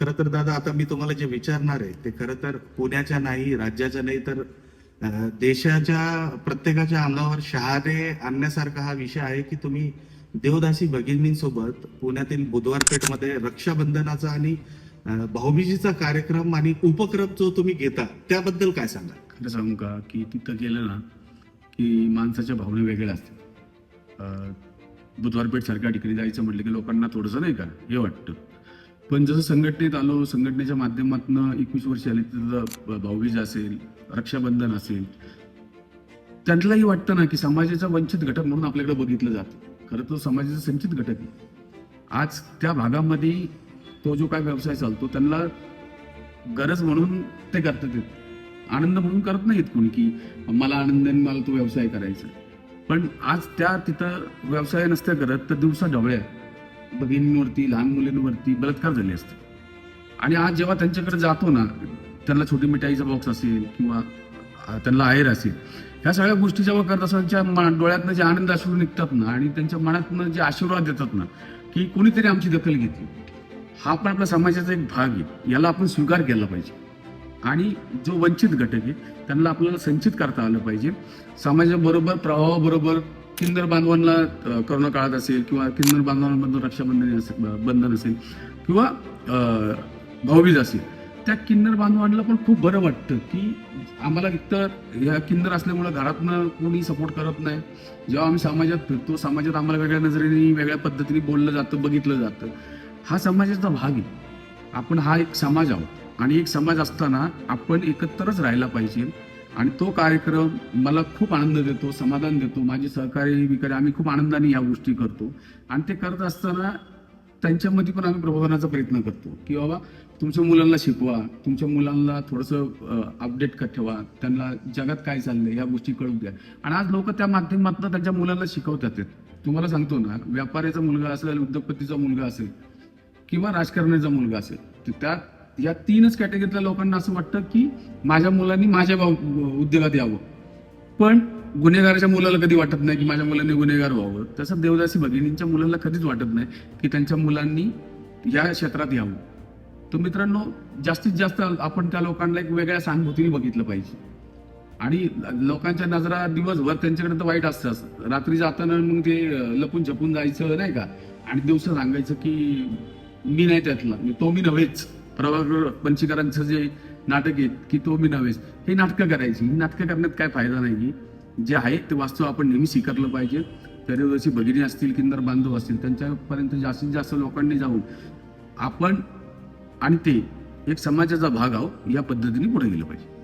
खरं तर दादा आता मी तुम्हाला जे विचारणार आहे ते खरं तर पुण्याच्या नाही राज्याच्या नाही तर देशाच्या प्रत्येकाच्या अंगावर शहारे आणण्यासारखा हा विषय आहे की तुम्ही देवदासी भगिनींसोबत पुण्यातील बुधवार पेठमध्ये रक्षाबंधनाचा आणि भाऊबीजीचा कार्यक्रम आणि उपक्रम जो तुम्ही घेता त्याबद्दल काय सांगा खरं सांगू का की तिथं गेलं ना की माणसाच्या भावना वेगळ्या असतात. बुधवारपेठ सारख्या ठिकाणी जायचं म्हटलं की लोकांना थोडंसं नाही का हे वाटतं. पण जसं संघटनेत आलो संघटनेच्या माध्यमातून एकवीस वर्ष आली तिथं भाऊबीज असेल रक्षाबंधन असेल त्यांनाही वाटतं ना की समाजाचा वंचित घटक म्हणून आपल्याकडे बघितलं जातं. खरं तर समाजाचा संचित घटक आहे. आज त्या भागामध्ये तो जो काय व्यवसाय चालतो त्यांना गरज म्हणून ते करतात. आनंद म्हणून करत नाहीत कोणी की मला आनंद आणि मला तो व्यवसाय करायचा पण आज त्या तिथं व्यवसाय नसत्या करत तर दिवसा ढवळ्या. भगिनींवरती लहान मुलींवरती बलात्कार झाले असते. आणि आज जेव्हा त्यांच्याकडे जातो ना त्यांना छोटी मिठाईचा बॉक्स असेल किंवा त्यांना आहेर असेल ह्या सगळ्या गोष्टी जेव्हा करत असताना मा- डोळ्यातनं जे आनंद अश्रू निघतात ना आणि त्यांच्या मनातनं जे आशीर्वाद देतात ना की कोणीतरी आमची दखल घेतली. हा पण आपल्या समाजाचा एक भाग आहे. याला आपण स्वीकार केला पाहिजे. आणि जो वंचित घटक आहे त्यांना आपल्याला संचित करता आलं पाहिजे. समाजाबरोबर प्रवाहाबरोबर किन्नर बांधवांना करोना काळात असेल किंवा किन्नर बांधवांमधून रक्षाबंधन असेल बंधन असेल किंवा भाऊबीज असेल त्या किन्नर बांधवांना पण खूप बरं वाटतं की आम्हाला एकतर ह्या किन्नर असल्यामुळे घरातनं कोणी सपोर्ट करत नाही. जेव्हा आम्ही समाजात फिरतो समाजात आम्हाला वेगळ्या नजरेने वेगळ्या पद्धतीने बोललं जातं बघितलं जातं. हा समाजाचा भाग आहे. आपण हा एक समाज आहोत आणि एक समाज असताना आपण एकत्रच राहायला पाहिजे. आणि तो कार्यक्रम मला खूप आनंद देतो समाधान देतो. माझे सहकारी विकारी आम्ही खूप आनंदाने या गोष्टी करतो. आणि ते करत असताना त्यांच्यामध्ये पण आम्ही प्रबोधनाचा प्रयत्न करतो की बाबा तुमच्या मुलांना शिकवा तुमच्या मुलांना थोडंसं अपडेट ठेवा. त्यांना जगात काय चाललंय या गोष्टी कळू द्या. आणि आज लोक त्या माध्यमातून त्यांच्या मुलांना शिकवतात तुम्हाला सांगतो ना व्यापाऱ्याचा मुलगा असेल उद्योगपतीचा मुलगा असेल किंवा राजकारण्याचा मुलगा असेल तर त्या या तीनच कॅटेगरीतल्या लोकांना असं वाटतं की माझ्या मुलांनी माझ्या भाऊ- उद्योगात यावं. पण गुन्हेगाराच्या मुलाला कधी वाटत नाही की माझ्या मुलांनी गुन्हेगार व्हावं? तसं देवदासी भगिनींच्या मुलांना कधीच वाटत नाही की त्यांच्या मुलांनी या क्षेत्रात यावं. तर मित्रांनो जास्तीत जास्त आपण त्या लोकांना एक वेगळ्या सहानुभूतीने बघितलं पाहिजे. आणि लोकांच्या नजरा दिवसभर त्यांच्याकडे तर वाईट असतात रात्री जाताना मग ते लपून छपून जायचं नाही का? आणि दिवस सांगायचं की मी नाही त्यातला तो मी नव्हेच. प्रभाकर पंचीकरांचं जे नाटक आहे की तो मी नव्हेच हे नाटकं करायची. ही नाटकं करण्यात काय फायदा नाही. जे आहे ते वास्तव आपण नेहमी स्वीकारलं पाहिजे. तरी भगिनी असतील किंदर बांधव असतील त्यांच्यापर्यंत जास्तीत जास्त लोकांनी जाऊन आपण आणि ते एक समाजाचा भाग आहोत या पद्धतीने पुढे गेलं पाहिजे.